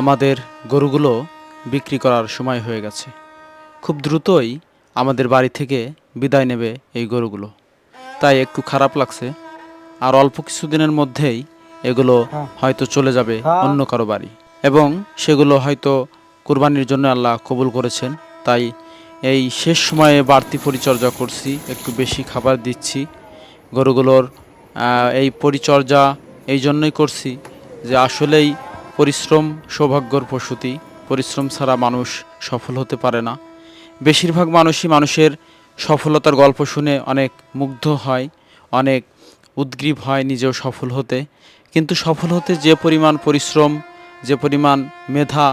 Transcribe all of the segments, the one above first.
আমাদের গরুগুলো বিক্রি করার সময় হয়ে গেছে। খুব দ্রুতই আমাদের বাড়ি থেকে বিদায় নেবে এই গরুগুলো। তাই একটু খারাপ লাগছে। আর অল্প কিছুদিনের মধ্যেই এগুলো হয়তো চলে যাবে অন্য কারও বাড়ি। এবং সেগুলো হয়তো কুরবানির জন্য আল্লাহ কবুল করেছেন। তাই এই শেষ সময়ে বাড়তি পরিচর্যা করছি একটু বেশি খাবার দিচ্ছি। গরুগুলোর এই পরিচর্যা এই জন্যই করছি যে আসলেই পরিশ্রম সৌভাগ্যর প্রসূতি, পরিশ্রম ছাড়া মানুষ সফল হতে পারে না। বেশিরভাগ মানুষই মানুষের সফলতার গল্প শুনে অনেক মুগ্ধ হয়, অনেক উদ্গ্রীব হয় নিজেও সফল হতে। কিন্তু সফল হতে যে পরিমাণ পরিশ্রম, যে পরিমাণ মেধা,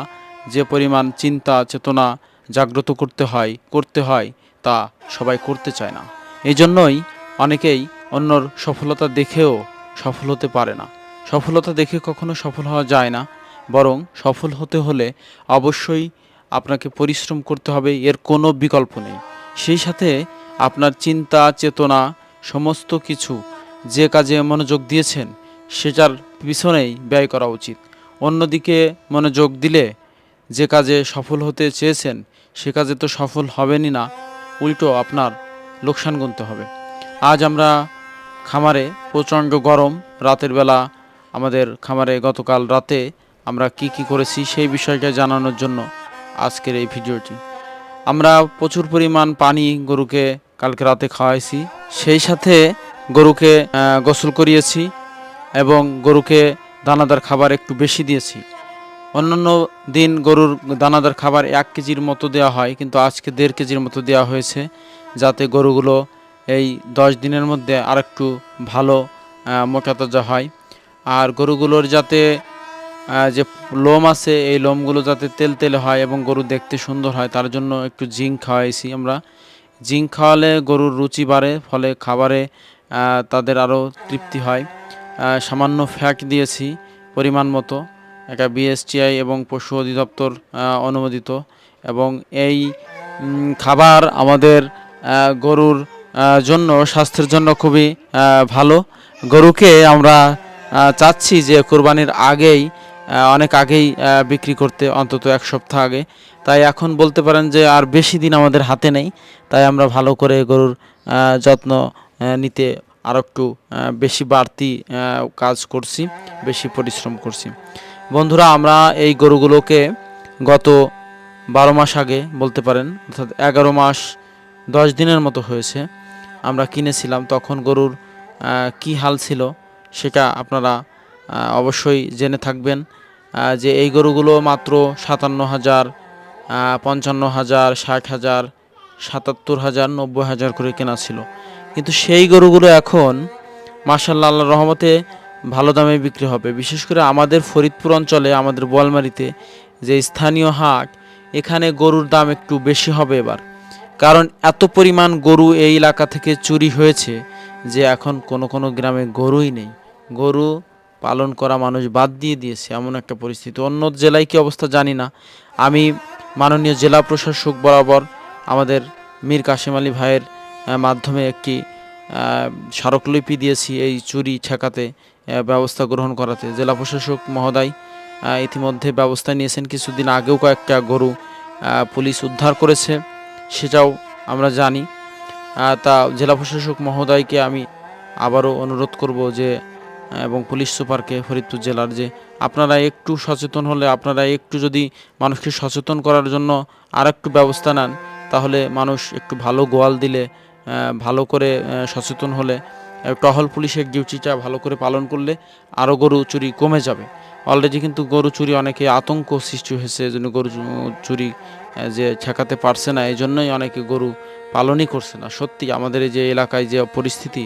যে পরিমাণ চিন্তা, চেতনা জাগ্রত করতে হয় করতে হয়, তা সবাই করতে চায় না। এই জন্যই অনেকেই অন্যর সফলতা দেখেও সফল হতে পারে না। সফলতা দেখে কখনো সফল হওয়া যায় না, বরং সফল হতে হলে অবশ্যই আপনাকে পরিশ্রম করতে হবে, এর কোনো বিকল্প নেই। সেই সাথে আপনার চিন্তা, চেতনা, সমস্ত কিছু যে কাজে মনোযোগ দিয়েছেন, সেটার পিছনেই ব্যয় করা উচিত। অন্যদিকে মনোযোগ দিলে যে কাজে সফল হতে চেয়েছেন, সে কাজে তো সফল হবেনই না, উল্টো আপনার লোকসান গুনতে হবে। আজ আমরা খামারে প্রচণ্ড গরম, রাতের বেলা আমাদের খামারে গতকাল রাতে আমরা কি কি করেছি সেই বিষয়টা জানানোর জন্য আজকের এই ভিডিওটি। আমরা প্রচুর পরিমাণ পানি গরুকে কালকে রাতে খাওয়াইছি। সেই সাথে গরুকে গোসল করিয়েছি এবং গরুকে দানাদার খাবার একটু বেশি দিয়েছি। অন্যান্য দিন গরুর দানাদার খাবার এক কেজির মতো দেওয়া হয়, কিন্তু আজকে দেড় কেজির মতো দেওয়া হয়েছে যাতে গরুগুলো এই দশ দিনের মধ্যে আর একটু ভালো মোটাতাজা হয়। আর গরুগুলোর যাতে যে লোম আছে, এই লোমগুলো যাতে তেল তেলে হয় এবং গরু দেখতে সুন্দর হয়, তার জন্য একটু জিঙ্ক খাওয়াইছি আমরা। জিঙ্ক খাওয়ালে গরুর রুচি বাড়ে, ফলে খাবারে তাদের আরও তৃপ্তি হয়। সামান্য ফ্যাট দিয়েছি পরিমাণ মতো এটা বিএসটিআই এবং পশু অধিদপ্তর অনুমোদিত। এবং এই খাবার আমাদের গরুর জন্য, স্বাস্থ্যের জন্য খুবই ভালো। গরুকে আমরা চাচ্ছি যে কোরবানির আগেই অনেক আগেই বিক্রি করতে, অন্তত এক সপ্তাহ আগে। তাই এখন বলতে পারেন যে আর বেশি দিন আমাদের হাতে নেই। তাই আমরা ভালো করে গরুর যত্ন নিতে আরও একটু বেশি বাড়তি কাজ করছি, বেশি পরিশ্রম করছি। বন্ধুরা, আমরা এই গরুগুলোকে গত বারো মাস আগে বলতে পারেন, অর্থাৎ এগারো মাস দশ দিনের মতো হয়েছে, আমরা কিনেছিলাম। তখন গরুর কি হাল ছিল? সেটা আপনারা অবশ্যই জেনে থাকবেন যে এই গরুগুলো মাত্র সাতান্ন হাজার পঞ্চান্ন হাজার, ষাট হাজার, সাতাত্তর হাজার, নব্বই হাজার করে কেনা ছিল। কিন্তু সেই গরুগুলো এখন মার্শাল্লাহ আল্লাহ রহমতে ভালো দামে বিক্রি হবে। বিশেষ করে আমাদের ফরিদপুর অঞ্চলে, আমাদের বোয়ালমারিতে যে স্থানীয় হাট, এখানে গরুর দাম একটু বেশি হবে এবার। কারণ এত পরিমাণ গরু এই এলাকা থেকে চুরি হয়েছে যে এখন কোনো কোনো গ্রামে গরুই নেই। গরু পালন করা মানুষ বাদ দিয়ে দিয়েছে, এমন একটা পরিস্থিতি। অন্য জেলায় কী অবস্থা জানি না। আমি মাননীয় জেলা প্রশাসক বরাবর আমাদের মীর কাশিম আলী ভাইয়ের মাধ্যমে একটি স্মারকলিপি দিয়েছি এই চুরি ঠেকাতে ব্যবস্থা গ্রহণ করাতে। জেলা প্রশাসক মহোদয় ইতিমধ্যে ব্যবস্থা নিয়েছেন। কিছুদিন আগেও কয়েকটা গরু পুলিশ উদ্ধার করেছে, সেটাও আমরা জানি। তা জেলা প্রশাসক মহোদয়কে আমি আবারও অনুরোধ করব যে এবং পুলিশ সুপারকে ফরিদপুর জেলার যে আপনারা একটু সচেতন হলে, আপনারা একটু যদি মানুষকে সচেতন করার জন্য আর একটু ব্যবস্থা নেন, তাহলে মানুষ একটু ভালো গোয়াল দিলে ভালো করে সচেতন হলে টহল পুলিশের ডিউটিটা ভালো করে পালন করলে আরও গরু চুরি কমে যাবে। অলরেডি কিন্তু গরু চুরি অনেকে আতঙ্ক সৃষ্টি হয়েছে, এই জন্য গরু চুরি যে ঠেকাতে পারছে না, এই জন্যই অনেকে গরু পালনই করছে না। সত্যি আমাদের এই যে এলাকায় যে পরিস্থিতি,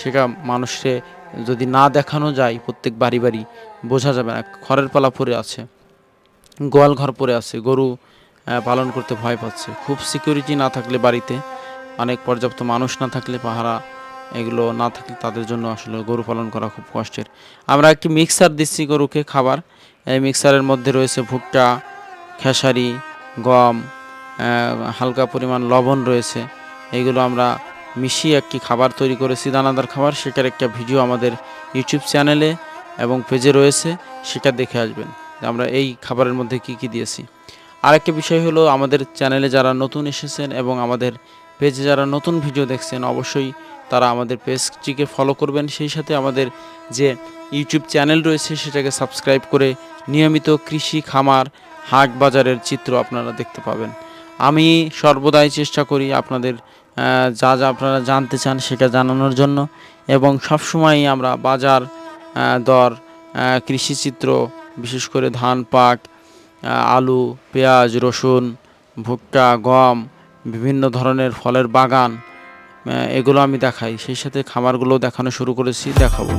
সেটা মানুষকে যদি না দেখানো যায় প্রত্যেক বাড়ি বাড়ি, বোঝা যাবে না, খড়ের পালা পরে আছে, গোয়াল ঘর পরে আছে, গরু পালন করতে ভয় পাচ্ছে। খুব সিকিউরিটি না থাকলে বাড়িতে, অনেক পর্যাপ্ত মানুষ না থাকলে, পাহারা এগুলো না থাকলে তাদের জন্য আসলে গরু পালন করা খুব কষ্টের। আমরা একটি মিক্সার দিচ্ছি গরুকে খাবার। এই মিক্সারের মধ্যে রয়েছে ভুট্টা, খেসারি, গম হালকা পরিমাণ লবণ রয়েছে। এইগুলো আমরা মিশিয়ে একটি খাবার তৈরি করেছি, দানাদার খাবার। সেটার একটা ভিডিও আমাদের ইউটিউব চ্যানেলে এবং পেজে রয়েছে, সেটা দেখে আসবেন আমরা এই খাবারের মধ্যে কি কি দিয়েছি। আরেকটা বিষয় হলো, আমাদের চ্যানেলে যারা নতুন এসেছেন এবং আমাদের পেজে যারা নতুন ভিডিও দেখছেন, অবশ্যই তারা আমাদের পেজটিকে ফলো করবেন। সেই সাথে আমাদের যে ইউটিউব চ্যানেল রয়েছে, সেটাকে সাবস্ক্রাইব করে নিয়মিত কৃষি, খামার, হাট বাজারের চিত্র আপনারা দেখতে পাবেন। আমি সর্বদাই চেষ্টা করি আপনাদের যা যা আপনারা জানতে চান সেটা জানানোর জন্য। এবং সবসময়ই আমরা বাজার দর কৃষিচিত্র কৃষি চিত্র বিশেষ করে ধান, পাট আলু, পেঁয়াজ, রসুন, ভুট্টা, গম, বিভিন্ন ধরনের ফলের বাগান এগুলো আমি দেখাই। সেই সাথে খামারগুলো দেখানো শুরু করেছি, দেখাবো।